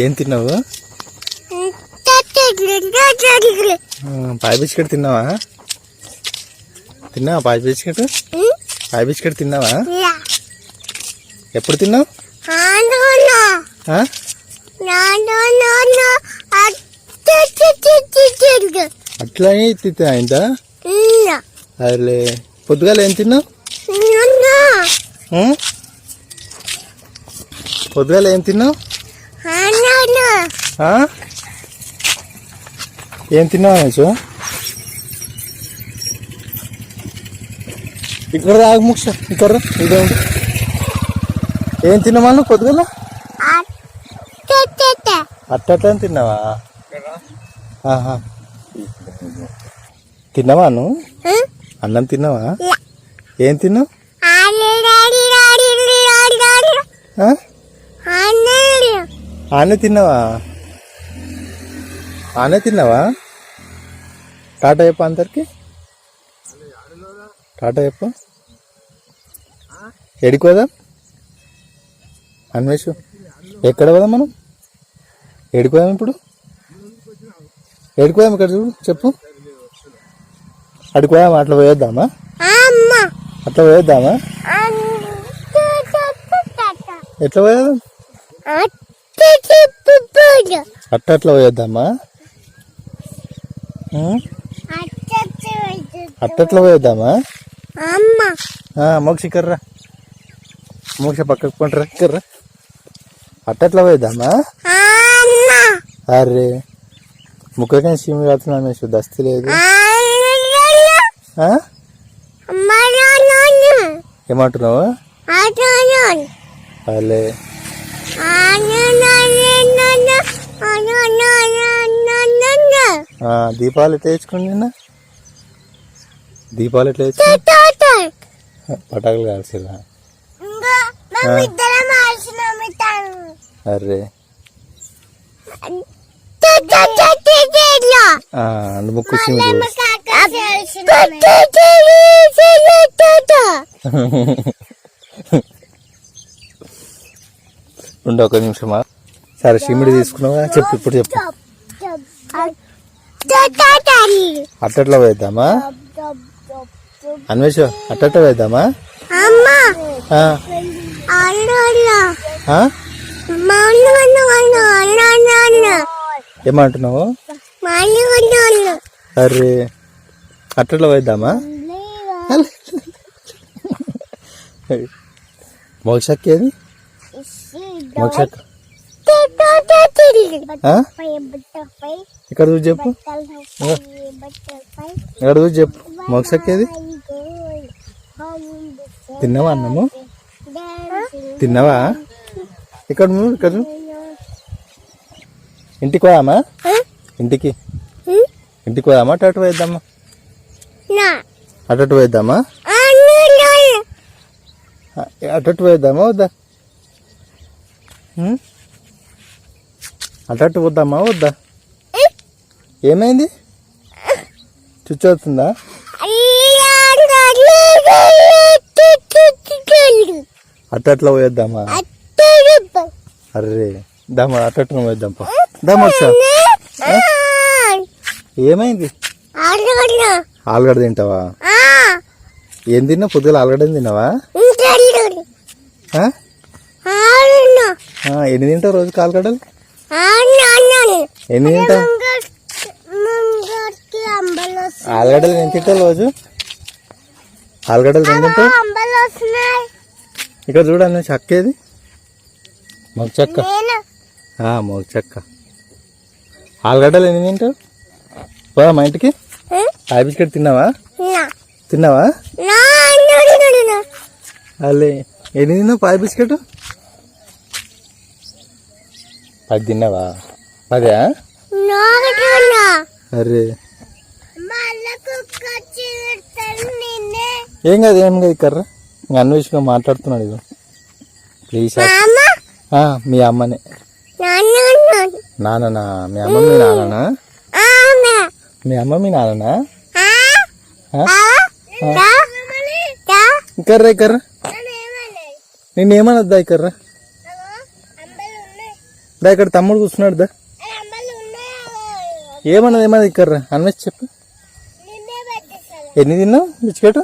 ఏం తిన్నావు? పాయ బిస్కెట్ తిన్నావా? తిన్నావా పాయ బిస్కెట్? పాయ బిస్కెట్ తిన్నావా? ఎప్పుడు తిన్నావు? అట్లానే తిన్నా ఇంత? అరే పొద్దుగాల ఏం తిన్నావు? పొద్దుగాల ఏం తిన్నావు? ఏం తిన్నావు అనేసు ఇక్కడ రాగు ముక్ష ఇక్కడ ఇదే. ఏం తిన్నావా నువ్వు పొద్దుగల? తిన్నావా? తిన్నావా నువ్వు అన్నం తిన్నావా? ఏం తిన్నావు? ఆనే తిన్నావా? ఆనే తిన్నావా? టాటా చెప్పు అందరికి. టాటా చెప్పు. ఎడికి పోదాం? అన్వేషు ఎక్కడ పోదాం మనం? ఎడికి పోదాం ఇప్పుడు? ఎడికి పోదాం ఇక్కడ చూడు చెప్పు. అడికి పోదామా? అట్లా పోయేద్దామా? అట్లా పోయేద్దామా? ఎట్లా పోయేద్దాం అట్ట అట్లా పోయేద్దామా? అట్టట్లా పోయేద్దామా? మోక్ష కర్రా మోక్ష పక్కకు పంటరా కర్రా అట్టట్లా పోయేద్దామా? అరే ముక్కగా సీమి కాస్తున్నాను శుద్ధ అస్తి లేదు? ఏమంటున్నావు? అలే. దీపాలు ఎట్లా వేసుకుని నిన్న? దీపాలు ఎట్లా వేసుకుని పటాకులు కాల్సిరా అరే ముక్కు ఉండు ఒక నిమిషమా? సరే సిమిడి తీసుకున్నావా చెప్పు ఇప్పుడు చెప్పు. అట్టట్లా పోయేద్దామా? అన్వేష అట్టట్లా పోయేద్దామా? ఏమంటున్నావు? అరే అట్టట్లా పోయేద్దామా? మోక్షకి ఏది? మోక్షక్? ఇక్కడ చూసి చెప్పు. ఇక్కడ చూసి చెప్పు. మోక్షకి ఏది తిన్నావా అన్నము? తిన్నావా? ఇక్కడ నువ్వు ఇక్కడ. ఇంటికి పోయామా ఇంటికి. ఇంటికి పోయామా అటు అటు పోయిద్దామా? అటు అటు పోయిద్దామా? అన్న అటు అటు పోయిద్దామా? వద్దా? ఉం? అటు అటు వద్దామా వద్దా? ఏమైంది? చుచ్చు అవుతుందా అటు అట్లా పోయేద్దామా? అర్రే దామా అటు అటు పోయేద్దాం పా. దామా ఒకసారి ఏమైంది? ఆలుగడ్డ తింటావా? ఏం తిన్నావు? పొద్దుగా ఆలుగడ్డ తిన్నావా? ఎన్ని తింటావు రోజుకి ఆలుగడ్డలు? ఎన్ని తింటావు? ఆలుగడ్డలు ఎన్ని తింటావు రోజు? ఆలుగడ్డలు వస్తున్నాయి. ఇక్కడ చూడండి చెక్క ఏది మొగ చెక్క నేను? మొగ చెక్క ఆలుగడ్డలు ఎన్ని తింటావు? పోదా మా ఇంటికి. ఆ బిస్కెట్ తిన్నావా? తిన్నావా? అల్లే ఎన్ని తిన్నావు పాయ బిస్కెట్? పది తిన్నావా? పదా నాగటన్నా అరే. నిన్నే ఏం కాదు ఏం కాదు కర్ర. ఇంకా అన్వేషంగా మాట్లాడుతున్నాడు ఇది ప్లీజ్ మీ అమ్మనే. నాన్న నాన్ననా? మీ అమ్మ మీ నాన్ననా? ఆమె మీ అమ్మ మీ నాన్ననా? దా? కర్ర కర్ర. నేనేమన్నా నేను ఏమనొద్దా కర్ర? దా ఇక్కడ తమ్ముడు కూర్చున్నాడు దా. ఏమన్నది ఏమన్నది ఇక్కడ? అన్వేష్ చెప్పు. ఎన్ని తిన్నావు? బిస్కెట్?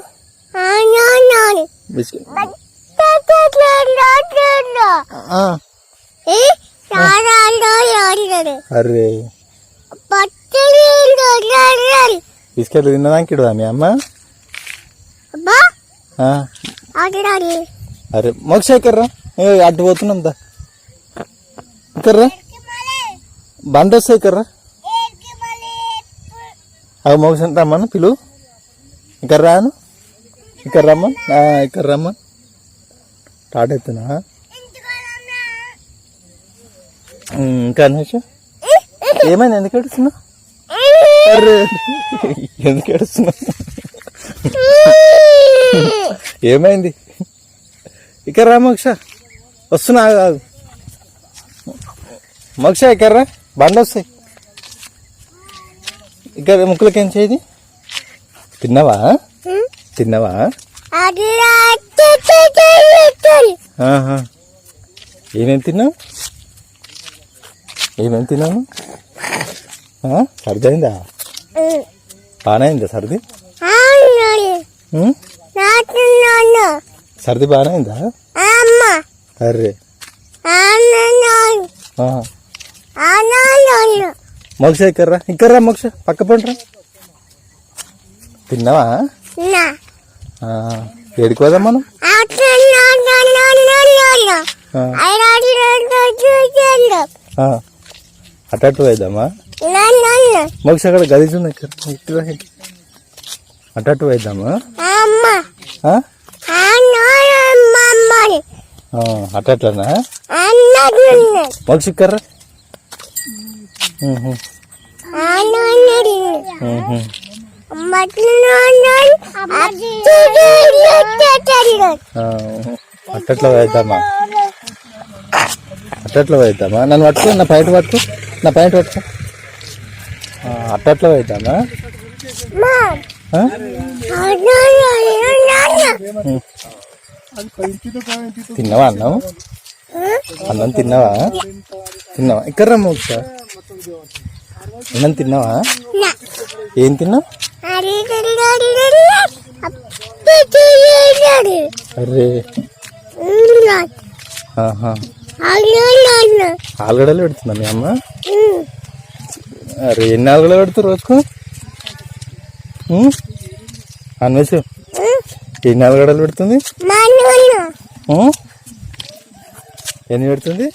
బిస్కెట్. అరే బిస్కెట్లు తిన్నదానికి ఇడదా మీ అమ్మ? అరే మోక్ష ఎక్కర్రా ఏ, అటు పోతున్నాం దా. కర్రా? బండి వస్తే ఇక్కర్రా అవి మోక్ష రమ్మను పిలువు. ఇక్కడ రాను ఇక్కడ రమ్మన్ ఇక్కడ రమ్మన్ స్టార్ట్ ఎత్తునా ఇంకా అనేష ఏమైంది? ఎందుకు ఏడుస్తున్నావు? అరే ఎందుకు ఏడుస్తున్నావు? ఏమైంది? ఇక్కడ రామోక్ష వస్తున్నా కాదు ఆగు మోక్ష ఇక్కడ రా బండి వస్తాయి. ఇక్కడ ముక్కులకేం చేయది తిన్నావా? తిన్నావా? ఆహా. ఏమేం తిన్నావు? ఏమేం తిన్నావు? ఆ? సర్ది అయిందా బాగానే అయిందా సర్ది? సర్ది అయిందా మోక్ష ఇక్కర్రా ఇక్కర్రా మోక్ష? పక్క పండ్రా. తిన్నావా. ఏడికి పోదాం మనం? ఆ. ఆ. అటు అటు పోయిద్దామా? మోక్ష అక్కడ ఉంది ఇక్కడ. అటు అట్లనా? మోక్ష ఇక్కర్రా అట్టట్లో పోయిద్దామా అట్టట్లో పోయిద్దామా నన్ను పట్టుకో నా పైట పట్టుకో నా పైట పట్టుకో. అట్టట్లో పోయిద్దామా తిన్నావా అన్నం? అన్నం తిన్నావా? తిన్నావా? ఇక్కడ రమ్మ ఒకసారి అన్నం తిన్నావా? ఏం తిన్నావు? అరే ఆలుగడలు పెడుతుందా మీ అమ్మ? అరే ఎన్ని ఆలుగడలు పెడుతుంది రోజుకు? అన్వేషు ఎన్ని ఆలుగడలు పెడుతుంది? ఎన్ని పెడుతుంది?